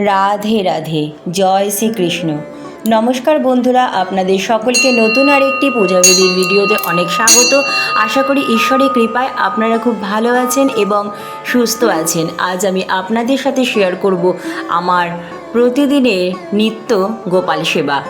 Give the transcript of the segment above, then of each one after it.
রাধে রাধে, জয় শ্রীকৃষ্ণ। নমস্কার বন্ধুরা, আপনাদের সকলকে নতুন আর একটি পূজাবিধির ভিডিওতে অনেক স্বাগত। আশা করি ঈশ্বরের কৃপায় আপনারা খুব ভালো আছেন এবং সুস্থ আছেন। আজ আমি আপনাদের সাথে শেয়ার করব আমার প্রতিদিনের নিত্য গোপাল সেবা।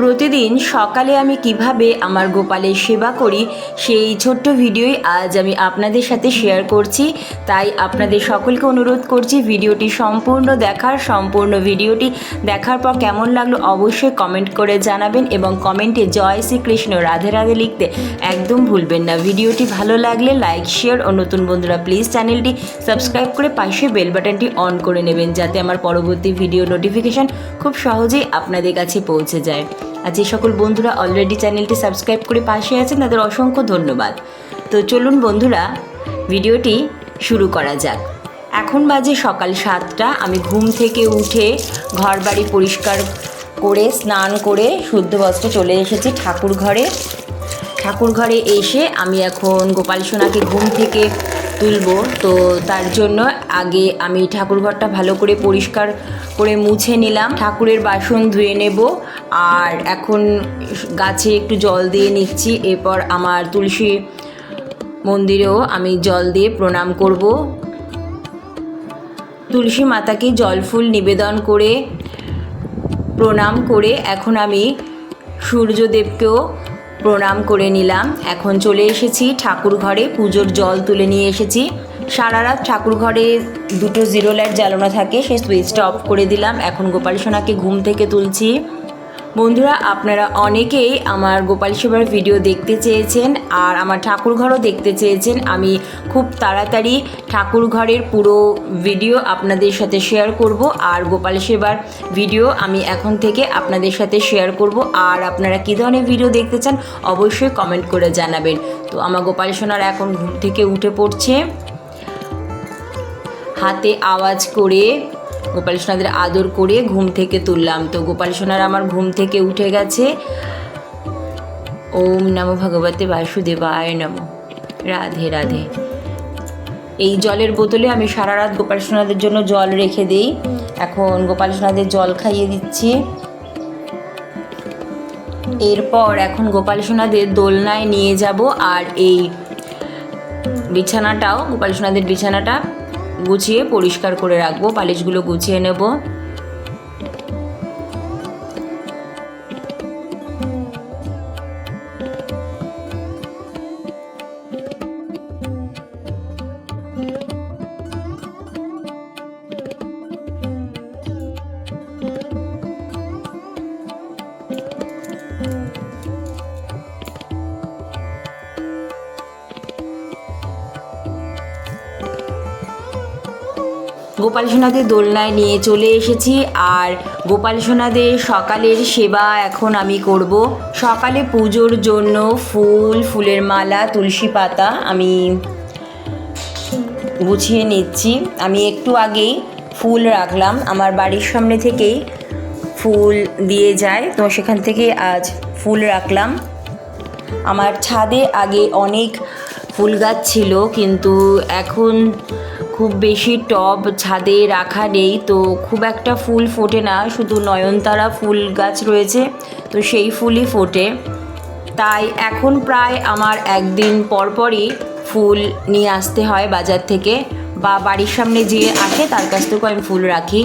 প্রতিদিন সকালে আমি কীভাবে আমার গোপালের সেবা করি, সেই ছোট্ট ভিডিওই আজ আমি আপনাদের সাথে শেয়ার করছি। তাই আপনাদের সকলকে অনুরোধ করছি ভিডিওটি সম্পূর্ণ দেখার, সম্পূর্ণ ভিডিওটি দেখার পর কেমন লাগল অবশ্যই কমেন্ট করে জানাবেন এবং কমেন্টে জয় শ্রীকৃষ্ণ রাধে রাধে লিখতে একদম ভুলবেন না। ভিডিওটি ভালো লাগলে লাইক শেয়ার ও নতুন বন্ধুরা প্লিজ চ্যানেলটি সাবস্ক্রাইব করে পাশে বেল বাটনটি অন করে নেবেন যাতে আমার পরবর্তী ভিডিও নোটিফিকেশান খুব সহজেই আপনাদের কাছে পৌঁছে যায়। আর যে সকল বন্ধুরা অলরেডি চ্যানেলটি সাবস্ক্রাইব করে পাশে আছেন, তাদের অসংখ্য ধন্যবাদ। তো চলুন বন্ধুরা, ভিডিওটি শুরু করা যাক। এখন বাজে সকাল সাতটা, আমি ঘুম থেকে উঠে ঘর বাড়ি পরিষ্কার করে, স্নান করে শুদ্ধ বস্ত্রে চলে এসেছি ঠাকুর ঘরে ঠাকুর ঘরে এসে আমি এখন গোপাল সোনাকে ঘুম থেকে তুলবো। তো তার জন্য আগে আমি ঠাকুর ঘরটা ভালো করে পরিষ্কার করে মুছে নিলাম। ঠাকুরের বাসন ধুয়ে নেব। আর এখন গাছে একটু জল দিয়ে নিচ্ছি। এরপর আমার তুলসী মন্দিরেও আমি জল দিয়ে প্রণাম করব। তুলসী মাতাকে জল ফুল নিবেদন করে, প্রণাম করে এখন আমি সূর্যদেবকেও প্রণাম করে নিলাম। এখন চলে এসেছি ঠাকুর ঘরে, পুজোর জল তুলে নিয়ে এসেছি। সারা রাত ঠাকুর ঘরে দুটো জিরো লাইট জ্বালানো থাকে সে সুইচটা অফ করে দিলাম। এখন গোপাল সোনাকে ঘুম থেকে তুলছি। বন্ধুরা, আপনারা অনেকেই আমার গোপাল সেবার ভিডিও দেখতে চেয়েছেন আর আমার ঠাকুর ঘরও দেখতে চেয়েছেন। আমি খুব তাড়াতাড়ি ঠাকুর ঘরের পুরো ভিডিও আপনাদের সাথে শেয়ার করব আর গোপাল সেবার ভিডিও আমি এখন থেকে আপনাদের সাথে শেয়ার করব। আর আপনারা কী ধরনের ভিডিও দেখতে চান, অবশ্যই কমেন্ট করে জানাবেন। তো আমার গোপাল সোনার এখন ঘুম থেকে উঠে পড়ছে। হাতে আওয়াজ করে গোপাল সোনাদের আদর করে ঘুম থেকে তুললাম। তো গোপাল সোনার আমার ঘুম থেকে উঠে গেছে। ওম নমো ভগবতে বাসুদেবায় নম। রাধে রাধে। এই জলের বোতলে আমি সারা রাত গোপাল সোনাদের জন্য জল রেখে দিই। এখন গোপাল সোনাদের জল খাইয়ে দিচ্ছি। এরপর এখন গোপাল সোনাদের দোলনায় নিয়ে যাব। আর এই বিছানাটাও, গোপাল সোনাদের বিছানাটা গুছিয়ে পরিষ্কার করে রাখব পালিশগুলো গুছিয়ে নেব। গোপাল সোনাদের দোলনায় নিয়ে চলে এসেছি আর গোপাল সোনাদের সকালের সেবা এখন আমি করব। সকালে পুজোর জন্য ফুল, ফুলের মালা, তুলসী পাতা আমি গুছিয়ে নিচ্ছি। আমি একটু আগেই ফুল রাখলাম। আমার বাড়ির সামনে থেকেই ফুল দিয়ে যায়। তো সেখান থেকে আজ ফুল রাখলাম। আমার ছাদে আগে অনেক ফুল গাছ ছিল, কিন্তু এখন খুব বেশি টব ছাদে রাখা নেই, তো খুব একটা ফুল ফোটে না, শুধু নয়নতারা ফুল গাছ রয়েছে, তো সেই ফুলই ফোটে। তাই এখন প্রায় আমার একদিন পরপরই ফুল নিয়ে আসতে হয় বাজার থেকে, বা বাড়ির সামনে যে আসে তার কাছ থেকেও আমি ফুল রাখি।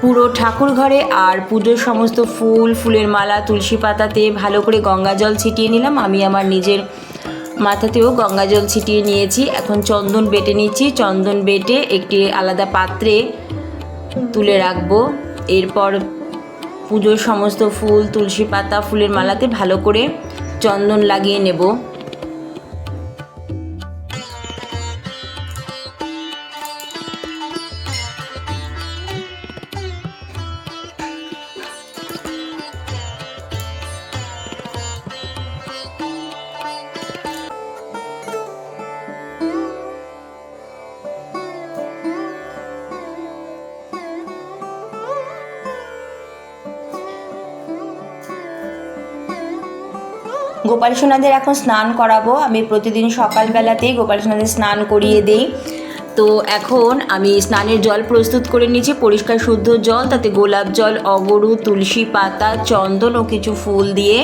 পুরো ঠাকুর ঘরে আর পুজোর সমস্ত ফুল, ফুলের মালা, তুলসী পাতাতে ভালো করে গঙ্গা জল ছিটিয়ে নিলাম, আমি আমার নিজের মাথাতেও গঙ্গা জল ছিটিয়ে নিয়েছি। এখন চন্দন বেটে নিচ্ছি। চন্দন বেটে একটি আলাদা পাত্রে তুলে রাখব। এরপর পুজোর সমস্ত ফুল, তুলসী পাতা, ফুলের মালাতে ভালো করে চন্দন লাগিয়ে নেব। গোপাল সোনাদের এখন স্নান করাবো। আমি প্রতিদিন সকালবেলাতেই গোপাল সোনাদের স্নান করিয়ে দিই। তো এখন আমি স্নানের জল প্রস্তুত করে নিয়েছি, পরিষ্কার শুদ্ধ জল, তাতে গোলাপ জল, অগরু, তুলসী পাতা, চন্দন ও কিছু ফুল দিয়ে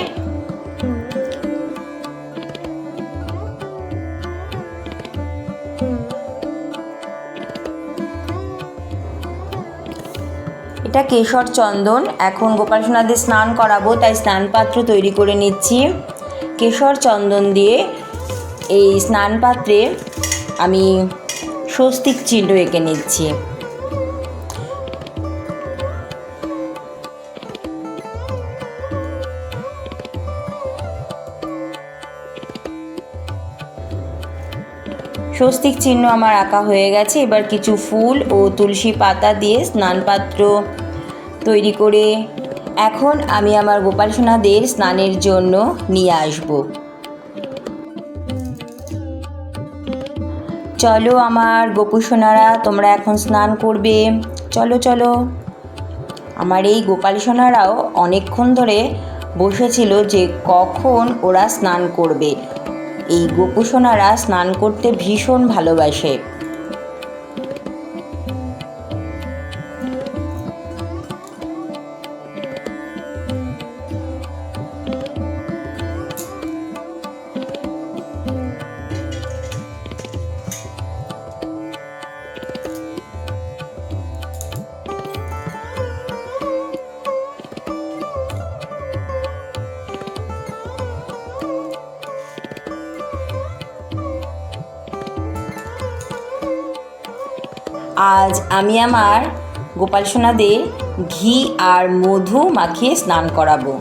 এটা কেশর চন্দন। এখন গোপাল সোনাদের স্নান করাবো, তাই স্নান পাত্র তৈরি করে নিচ্ছি। কেশর চন্দন দিয়ে এই স্নান পাত্রে আমি স্বস্তিক চিহ্ন এঁকে নিচ্ছি। স্বস্তিক চিহ্ন আমার আঁকা হয়ে গেছে। এবার কিছু ফুল ও তুলসী পাতা দিয়ে স্নান পাত্র তৈরি করে এখন আমি আমার গোপাল সোনাদের স্নানের জন্য নিয়ে আসব। চলো আমার গোপু সোনারা, তোমরা এখন স্নান করবে। চলো চলো। আমার এই গোপাল সোনারাও অনেকক্ষণ ধরে বসেছিল যে কখন ওরা স্নান করবে। এই গোপু সোনারা স্নান করতে ভীষণ ভালোবাসে। আজ আমি আমার গোপাল সোনাদের ঘি আর মধু মাখিয়ে স্নান করাবো।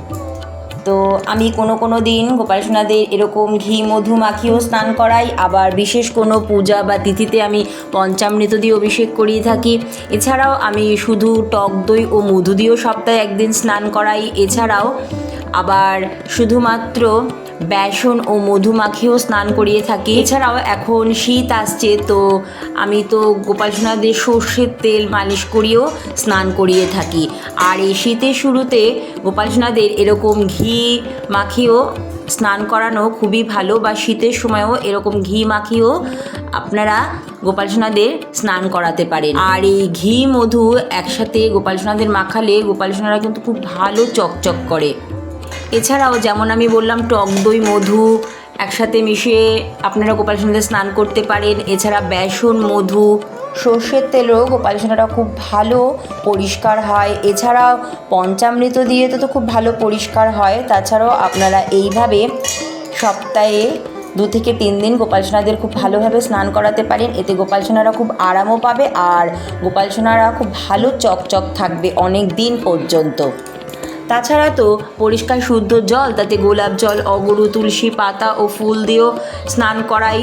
তো আমি কোনো কোনো দিন গোপাল সোনাদের এরকম ঘি, মধু মাখিয়েও স্নান করাই, আবার বিশেষ কোনো পূজা বা তিথিতে আমি পঞ্চামৃত দিয়ে অভিষেক করিয়ে থাকি। এছাড়াও আমি শুধু টক দই ও মধু দিয়েও সপ্তাহে একদিন স্নান করাই। এছাড়াও আবার শুধুমাত্র বেসন ও মধু মাখিয়েও স্নান করিয়ে থাকি। এছাড়াও এখন শীত আসছে, তো আমি তো গোপাল সোনাদের সর্ষের তেল মালিশ করিয়েও স্নান করিয়ে থাকি। আর এই শীতের শুরুতে গোপাল সোনাদের এরকম ঘি মাখিয়েও স্নান করানো খুবই ভালো, বা শীতের সময়ও এরকম ঘি মাখিয়েও আপনারা গোপাল সোনাদের স্নান করাতে পারেন। আর এই ঘি মধু একসাথে গোপাল সোনাদের মাখালে গোপাল সোনারা কিন্তু খুব ভালো চকচক করে। এছাড়াও যেমন আমি বললাম, টক দই, মধু একসাথে মিশিয়ে আপনারা গোপাল স্নান করতে পারেন। এছাড়া বেসন, মধু, সর্ষের তেলও গোপাল খুব ভালো পরিষ্কার হয়। এছাড়াও পঞ্চামৃত দিয়ে তো তো খুব ভালো পরিষ্কার হয়। তাছাড়াও আপনারা এইভাবে সপ্তাহে দু থেকে তিন দিন গোপাল সোনাদের খুব ভালোভাবে স্নান করাতে পারেন। এতে গোপাল সোনারা খুব আরামও পাবে আর গোপাল সোনারা খুব ভালো চকচক থাকবে অনেক দিন পর্যন্ত। তাছাড়া তো পরিষ্কার শুদ্ধ জল, তাতে গোলাপ জল, অগরু, তুলসী পাতা ও ফুল দিয়েও স্নান করাই।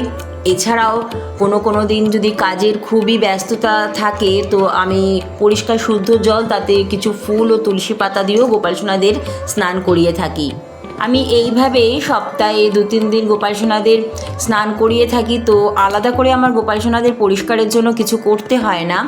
এছাড়াও কোনো কোনো দিন যদি কাজের খুবই ব্যস্ততা থাকে, তো আমি পরিষ্কার শুদ্ধ জল, তাতে কিছু ফুল ও তুলসী পাতা দিয়েও গোপাল সোনাদের স্নান করিয়ে থাকি। আমি এইভাবেই সপ্তাহে দু তিন দিন গোপাল সোনাদের স্নান করিয়ে থাকি, তো আলাদা করে আমার গোপাল সোনাদের পরিষ্কারের জন্য কিছু করতে হয় না।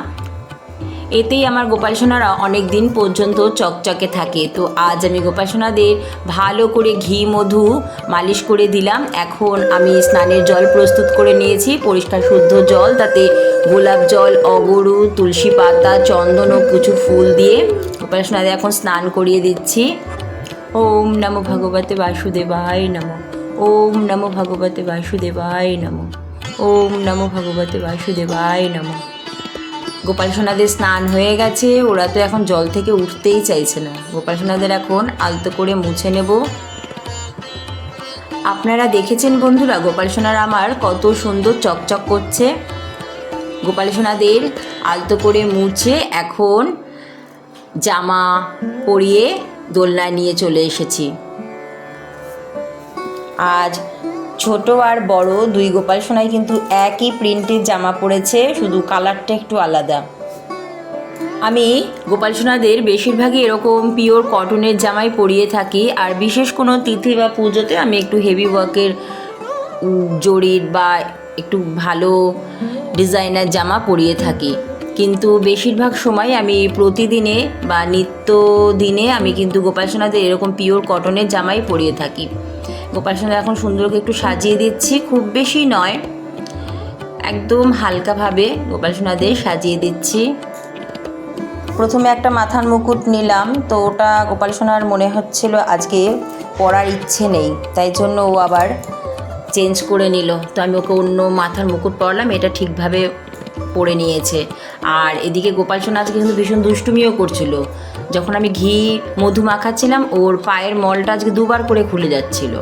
এতেই আমার গোপাল সোনারা অনেক দিন পর্যন্ত চকচকে থাকে। তো আজ আমি গোপাল সোনাদের ভালো করে ঘি, মধু মালিশ করে দিলাম। এখন আমি স্নানের জল প্রস্তুত করে নিয়েছি। পরিষ্কার শুদ্ধ জল, তাতে গোলাপ জল, অগরু, তুলসী পাতা, চন্দন ও কিছু ফুল দিয়ে গোপাল সোনাদের এখন স্নান করিয়ে দিচ্ছি। ওম নমো ভগবতে বাসুদেবায় নমো। ওম নমো ভগবতে বাসুদেবায় নমো। ওম নমো ভগবতে বাসুদেবায় নমো। গোপাল সোনাদের স্নান হয়ে গেছে। ওরা তো এখন জল থেকে উঠতেই চাইছে না। গোপাল সোনাদের এখন আলতো করে মুছে নেব। আপনারা দেখেছেন বন্ধুরা, গোপাল সোনার আমার কত সুন্দর চকচক করছে। গোপাল সোনাদের আলতো করে মুছে এখন জামা পরিয়ে দোলনায় নিয়ে চলে এসেছি। আজ ছোট আর বড় দুই গোপাল সোনাই কিন্তু একই প্রিন্টের জামা পরেছে, শুধু কালারটা একটু আলাদা। আমি গোপাল সোনাদের বেশিরভাগই এরকম পিওর কটনের জামাই পরিয়ে থাকি, আর বিশেষ কোনো তিথি বা পুজোতে আমি একটু হেভি ওয়ার্কের জরির বা একটু ভালো ডিজাইনার জামা পরিয়ে থাকি। কিন্তু বেশিরভাগ সময় আমি প্রতিদিনে বা নিত্য দিনে আমি কিন্তু গোপাল সোনাদের এরকম পিওর কটনের জামাই পরিয়ে থাকি। গোপাল সোনা এখন সুন্দরকে একটু সাজিয়ে দিচ্ছি, খুব বেশি নয়। একদম হালকাভাবে গোপাল সোনাদের সাজিয়ে দিচ্ছি। প্রথমে একটা মাথার মুকুট নিলাম, তো ওটা গোপাল সোনার মনে হচ্ছিল আজকে পরার ইচ্ছে নেই, তাই জন্য ও আবার চেঞ্জ করে নিল। তো আমি ওকে অন্য মাথার মুকুট পরলাম, এটা ঠিকভাবে পরে নিয়েছে। আর এদিকে গোপাল সোনা আজকে কিন্তু ভীষণ দুষ্টুমিও করছিল। যখন আমি ঘি মধু মাখাচ্ছিলাম, ওর পায়ের মলটা আজকে দুবার করে খুলে যাচ্ছিল।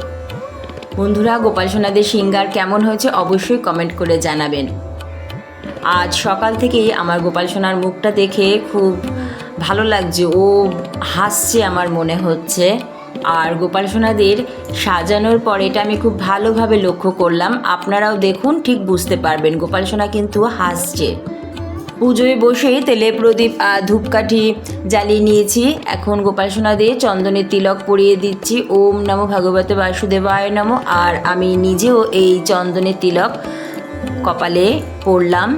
বন্ধুরা, গোপাল সোনাদের সিঙ্গার কেমন হয়েছে অবশ্যই কমেন্ট করে জানাবেন। আজ সকাল থেকেই আমার গোপাল সোনার মুখটা দেখে খুব ভালো লাগছে, ও হাসছে আমার মনে হচ্ছে। আর গোপাল সোনাদের সাজানোর পর এটা আমি খুব ভালোভাবে লক্ষ্য করলাম। আপনারাও দেখুন, ঠিক বুঝতে পারবেন। গোপাল সোনা কিন্তু হাসছে। পুজোয় বসে তেলে প্রদীপ আর ধূপকাঠি জ্বালিয়ে নিয়েছি। এখন গোপাল সোনাদের চন্দনের তিলক পরিয়ে দিচ্ছি। ওম নমো ভগবতে বাসুদেবায় নমো। আর আমি নিজেও এই চন্দনের তিলক কপালে পড়লাম।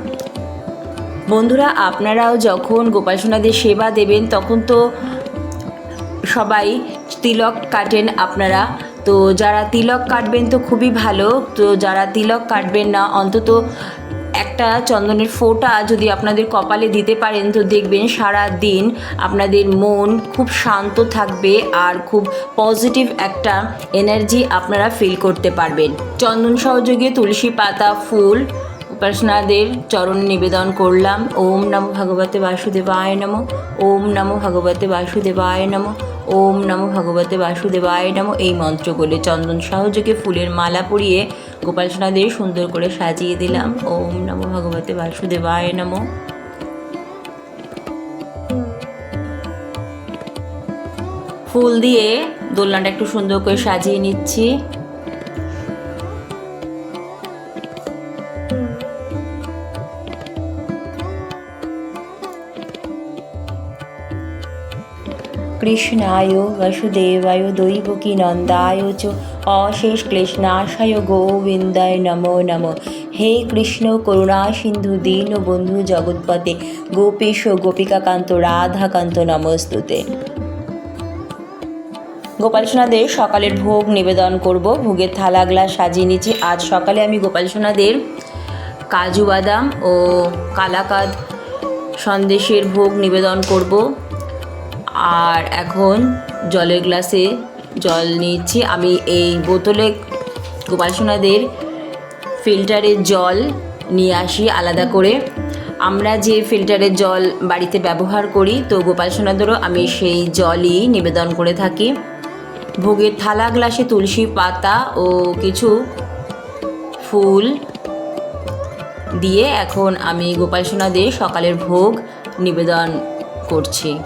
বন্ধুরা, আপনারাও যখন গোপাল সোনাদের সেবা দেবেন, তখন তো সবাই তিলক কাটেন আপনারা। তো যারা তিলক কাটবেন তো খুবই ভালো। তো যারা তিলক কাটবেন না, অন্তত একটা চন্দনের ফোঁটা যদি আপনাদের কপালে দিতে পারেন, তো দেখবেন সারা দিন আপনাদের মন খুব শান্ত থাকবে আর খুব পজিটিভ একটা এনার্জি আপনারা ফিল করতে পারবেন। চন্দন সহযোগে তুলসী পাতা, ফুল, উপাসনাদের চরণে নিবেদন করলাম। ওম নমো ভগবতে বাসুদেবায় নমো, ওম নমো ভগবতে বাসুদেবায় নমো। ওম নমো ভগবতে বাসুদেবায় নমো। এই মন্ত্র বলে চন্দন সহযোগে ফুলের মালা পরিয়ে গোপাল সোনাদের সুন্দর করে সাজিয়ে দিলাম। ওম নমো ভগবতে বাসুদেবায় নমো। ফুল দিয়ে দোলনাটা একটু সুন্দর করে সাজিয়ে নিচ্ছি। কৃষ্ণায় বসুদেবায় দৈবকী নন্দায় চ অশেষ ক্লেশনাশায় গোবিন্দায় নমো নমো। হে কৃষ্ণ, করুণা সিন্ধু, দীন বন্ধু জগৎপতে গোপীশ, গোপিকাকান্ত, রাধাকান্ত নমস্তুতে। গোপাল সোনাদের সকালের ভোগ নিবেদন করব। ভোগের থালা, গ্লাস সাজিয়ে নিচ্ছি। আজ সকালে আমি গোপাল সোনাদের কাজু বাদাম ও কালাকাদ সন্দেশের ভোগ নিবেদন করব। আর এখন জলের গ্লাসে জল নিচ্ছি। আমি এই বোতলে গোপাল সোনাদের ফিল্টারের জল নিয়ে আসি আলাদা করে। আমরা যে ফিল্টারের জল বাড়িতে ব্যবহার করি, তো গোপাল সোনাদেরও আমি সেই জলই নিবেদন করে থাকি। ভোগের থালা, গ্লাসে তুলসী পাতা ও কিছু ফুল দিয়ে এখন আমি গোপাল সোনাদের সকালের ভোগ নিবেদন করছি।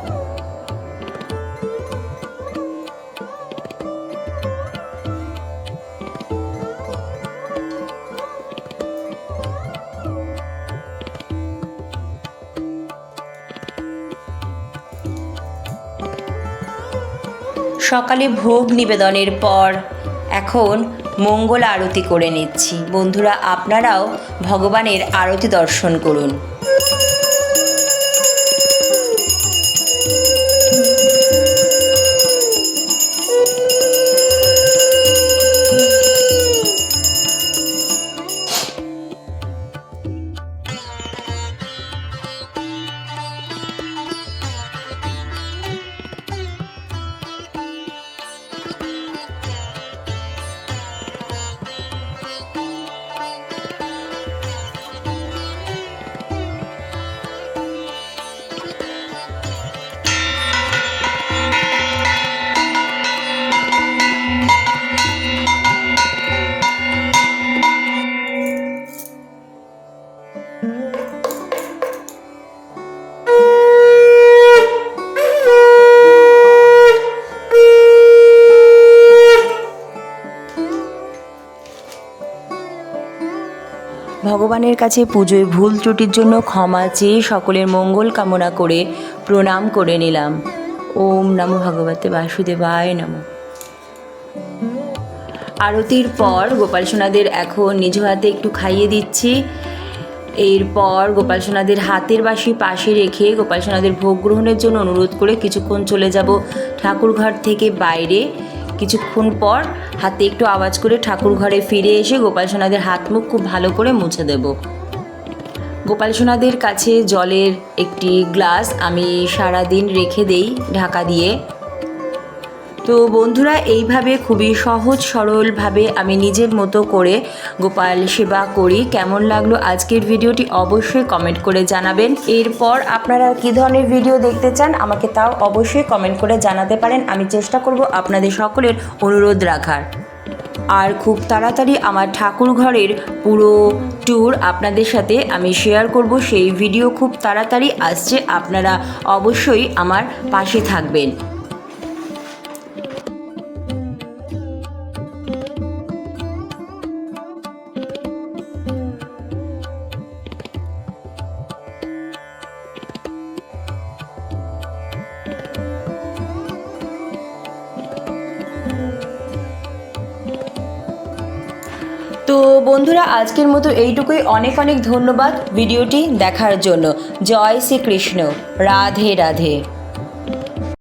সকালে ভোগ নিবেদনের পর এখন মঙ্গল আরতি করে নিচ্ছি। বন্ধুরা, আপনারাও ভগবানের আরতি দর্শন করুন। ভগবানের কাছে পুজোয় ভুল ত্রুটির জন্য ক্ষমা চেয়ে সকলের মঙ্গল কামনা করে প্রণাম করে নিলাম। ওম নমো ভগবতে বাসুদেবায় নমঃ। আরতির পর গোপাল সোনাদের এখন নিজ হাতে একটু খাইয়ে দিচ্ছি। এরপর গোপাল সোনাদের হাতের বাসি পাশে রেখে গোপাল সোনাদের ভোগ গ্রহণের জন্য অনুরোধ করে কিছুক্ষণ চলে যাব ঠাকুর ঘর থেকে বাইরে। কিছুক্ষণ পর হাতে একটু আওয়াজ করে ঠাকুর ঘরে ফিরে এসে গোপাল সোনাদের হাত মুখ খুব ভালো করে মুছে দেব। গোপাল সোনাদের কাছে জলের একটি গ্লাস আমি সারা দিন রেখে দেই ঢাকা দিয়ে। তো বন্ধুরা, এইভাবে খুবই সহজ সরলভাবে আমি নিজের মতো করে গোপাল সেবা করি। কেমন লাগল আজকের ভিডিওটি অবশ্যই কমেন্ট করে জানাবেন। এরপর আপনারা কী ধরনের ভিডিও দেখতে চান আমাকে তাও অবশ্যই কমেন্ট করে জানাতে পারেন। আমি চেষ্টা করব আপনাদের সকলের অনুরোধ রাখার। আর খুব তাড়াতাড়ি আমার ঠাকুর ঘরের পুরো ট্যুর আপনাদের সাথে আমি শেয়ার করব। সেই ভিডিও খুব তাড়াতাড়ি আসছে। আপনারা অবশ্যই আমার পাশে থাকবেন। আজকের মতো এইটুকুই। অনেক অনেক ধন্যবাদ ভিডিওটি দেখার জন্য। জয় শ্রীকৃষ্ণ। রাধে রাধে।